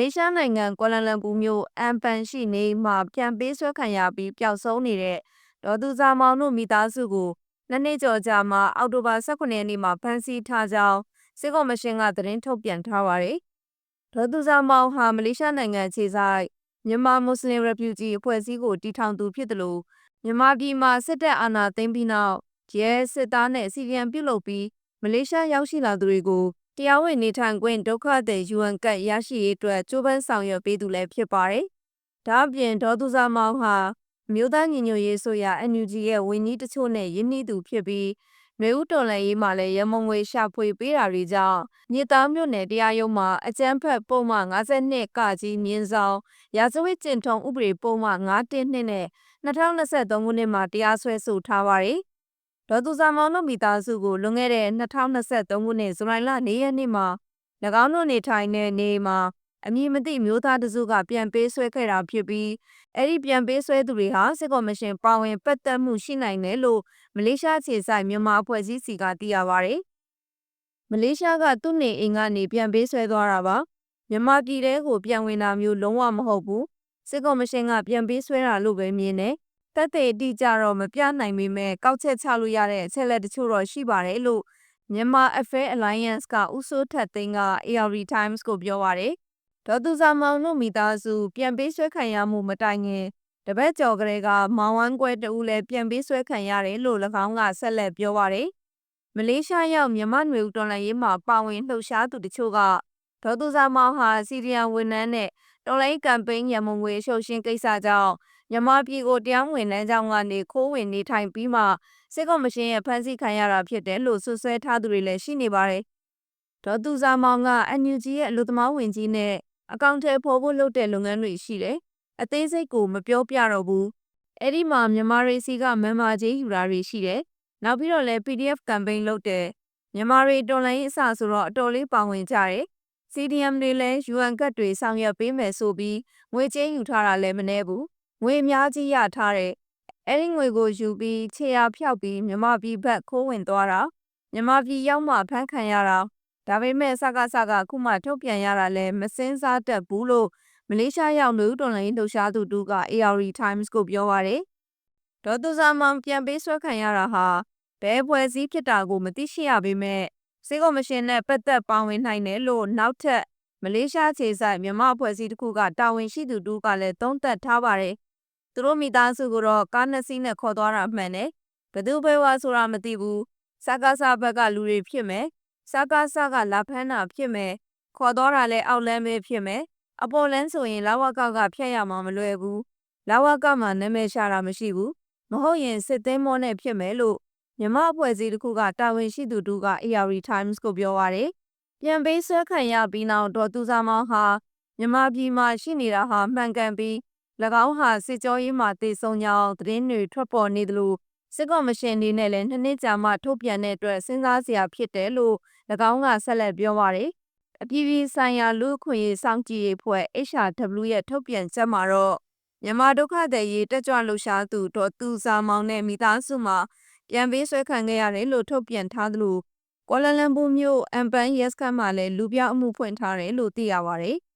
လေးရှားနိုင်ငံကွာလာလမ်ပူမြို့အမ်ပန်ရှိနေအိမ်မှာပြန်ပေးဆွဲခံရပြီးပျောက်ဆုံးနေတဲ့ဒေါ်သူဇာမောင်တို့မိသားစုကိုနှစ်နှစ်ကျော်ကြာမှအောက်တိုဘာ18ရက်နေ့မှာဖမ်းဆီးထားကြောင်းစစ်ကော်မရှင်ကသတင်းထုတ်ပြန်ထားပါတယ်။ဒေါ်သူဇာမောင်ဟာမလေးရှားနိုင်ငံခြေဆိုင်မြန်မာမွတ်စလင်ရဖျူဂျီအဖွဲ့အစည်းကိုတည်ထောင်သူဖြစ်တယ်လို့မြန်မာပြည်မှာစစ်တပ်အာဏာသိမ်းပြီးနောက်ရဲစစ်သားနဲ့စီရီယံပြုတ်လုပ်ပြီးမလေးရှားရောက်ရှိလာသူတွေကို တရားဝင်နေထိုင်ခွင့်ဒုက္ခသည် UN ကတ်ရရှိရေးအတွက်ကြိုးပမ်းဆောင်ရွက်ပေးသူလည်းဖြစ်ပါတယ်။ဒါ့အပြင်ဒေါ်သူဇာမောင်ဟာအမျိုးသားညီညွတ်ရေးဆိုရာ NUG ရဲ့ဝန်ကြီးတချို့နဲ့ယင်းနှီးသူဖြစ်ပြီးနွေဦးတော်လှန်ရေးမှာလည်းရမုံငွေရှာဖွေပေးတာတွေကြောင့်မြေသားမြို့နယ်တရားရုံးမှာအကြမ်းဖက်ပုံမှန်52ကကြီးမြင်းဆောင်ရာဇဝတ်ကျင့်ထုံးဥပဒေပုံမှန်912နဲ့2023ခုနှစ်မှာတရားစွဲဆိုထားပါတယ်။ ဒေါ်သူဇာမောင်တို့မိသားစုကိုလွန်ခဲ့တဲ့2023ခုနှစ်ဇူလိုင်လ4ရက်နေ့မှာ၎င်းတို့နေထိုင်တဲ့နေမှာအမည်မသိမျိုးသားတစုကပြန်ပေးဆွဲခဲ့တာဖြစ်ပြီးအဲ့ဒီပြန်ပေးဆွဲသူတွေဟာစစ်ကော်မရှင်ပါဝင်ပတ်သက်မှုရှိနိုင်တယ်လို့မလေးရှားခြေဆိုင်မြန်မာအဖွဲ့အစည်းစီကသိရပါဗျ။မလေးရှားကသူ့နေအိမ်ကနေပြန်ပေးဆွဲသွားတာပါ။မြန်မာပြည်ထဲကိုပြန်ဝင်တာမျိုးလုံးဝမဟုတ်ဘူး။စစ်ကော်မရှင်ကပြန်ပေးဆွဲတာလို့ပဲမြင်တယ်။ တက်တဲ့အတိကြတော့မပြနိုင်ပေမဲ့ကောက်ချက်ချလို့ရတဲ့အချက်လက်တချို့တော့ရှိပါတယ်လို့မြန်မာ Affair Alliance ကဦးစိုးထက်သိန်းက AR Times ကိုပြောပါတယ်။ဒေါ်သူဇာမောင်တို့မိသားစုပြန်ပေးဆွဲခံရမှုမတိုင်ခင်တပတ်ကျော်ကလေးကမောင်ဝမ်းကွဲတဦးလည်းပြန်ပေးဆွဲခံရတယ်လို့၎င်းကဆက်လက်ပြောပါတယ်။မလေးရှားရောက်မြန်မာ့နွေဦးတော်လှန်ရေးမှာပါဝင်လှုပ်ရှားသူတချို့ကဒေါ်သူဇာမောင်ဟာစီရီယံဝန်ထမ်းနဲ့တော်လိုင်းကမ်ပိန်းရမုံငွေရှုပ်ရှင်းကိစ္စကြောင့် မြန်မာပြည်ကိုတရားဝင်လမ်းကြောင်းကနေခိုးဝင်နေထိုင်ပြီးမှစစ်ကော်မရှင်ရဲ့ဖမ်းဆီးခံရတာဖြစ်တယ်လို့ဆွဆွဲထားသူတွေလည်းရှိနေပါတယ်။ဒေါ်သူဇာမောင်က NUG ရဲ့အလို့သမားဝင်ကြီးနဲ့အကောင့်ထဲဖော်ဖို့လုပ်တဲ့လုပ်ငန်းတွေရှိတယ်။အသေးစိတ်ကိုမပြောပြတော့ဘူး။အဲ့ဒီမှာမြန်မာရေးစီကမန်မာကြီးယူတာတွေရှိတယ်။နောက်ပြီးတော့လည်း PDF campaign လုပ်တယ်။မြန်မာတွေတော်လိုင်းအစဆိုတော့အတော်လေးပါဝင်ကြတယ်။ CDM တွေလည်း UN ကတ်တွေဆောင်ရွက်ပေးမယ်ဆိုပြီးငွေကြေးယူထားတာလည်းမနှဲဘူး။ ငွေအများကြီးရထားတယ်။အဲ့ဒီငွေကိုယူပြီးခြေရာဖြောက်ပြီးမြမပြည်ဘက်ခိုးဝင်သွားတာမြမပြည်ရောက်မှဖမ်းခံရတာဒါပေမဲ့စကားစကားခုမှထုတ်ပြန်ရတာလဲမစင်းစားတတ်ဘူးလို့မလေးရှားရောက်လူတော်လိုင်းလှူရှားသူတူက AR Times ကိုပြောပါတယ်ဒေါ်သူဇာမန်ပြန်ပေးဆွဲခံရတာဟာဘဲပွဲစည်းဖြစ်တာကိုမသိရှိရပေမဲ့စေကောမရှင်နဲ့ပတ်သက်ပါဝင်နိုင်တယ်လို့နောက်ထပ်မလေးရှားခြေဆိုင်မြန်မာအဖွဲ့အစည်းတစ်ခုကတာဝန်ရှိသူတူကလည်းသုံးသပ်ထားပါတယ် သူတို့မိသားစုကတော့ကားနှစ်စီးနဲ့ခေါ်သွားတာမှန်တယ်ဘသူပဲဝါဆိုတာမသိဘူးစကားစားဘက်ကလူတွေဖြစ်မယ်စကားစားကလာဖမ်းတာဖြစ်မယ်ခေါ်တော့တာလဲအောက်လမ်းပဲဖြစ်မယ်အပေါ်လန်းဆိုရင်လာဝကကဖျက်ရမှာမလွယ်ဘူးလာဝကမှာနာမည်ရှာတာမရှိဘူးမဟုတ်ရင်စစ်သိမ်းမောနဲ့ဖြစ်မယ်လို့မြမအဖွဲ့အစည်းတစ်ခုကတာဝန်ရှိသူတူက AR Times ကိုပြောပါတယ်ပြန်ပေးဆွဲခံရပြီးနောက်ဒေါ်သူစာမောင်ဟာမြမပြည်မှာရှိနေတာဟာမှန်ကန်ပြီး၎ င်းဟာစစ်ကြောရေးမှာတည်ဆုံကြောင်းသတင်းတွေထွက်ပေါ်နေသလိုစစ်ကော်မရှင်အနေနဲ့လည်းနှစ်နှစ်ကြာမှထုတ်ပြန်တဲ့အတွက်စဉ်းစားစရာဖြစ်တယ်လို့၎င်းကဆက်လက်ပြောပါတယ်။အပြည်ပြည်ဆိုင်ရာလူ့အခွင့်အရေးစောင့်ကြည့်ရေးဖွဲ့ HRW ရဲ့ထုတ်ပြန်ချက်မှာတော့မြန်မာဒုက္ခသည်ရေးတက်ကြွလှုပ်ရှားသူဒေါ်သူစာမောင်နဲ့မိသားစုမှာပြန်ပေးဆွဲခံခဲ့ရတယ်လို့ထုတ်ပြန်ထားသလိုကွာလာလမ်ပူမြို့အမ်ပန်ရက်စခန်းမှာလည်းလူပြောက်အမှုဖွင့်ထားတယ်လို့သိရပါတယ်။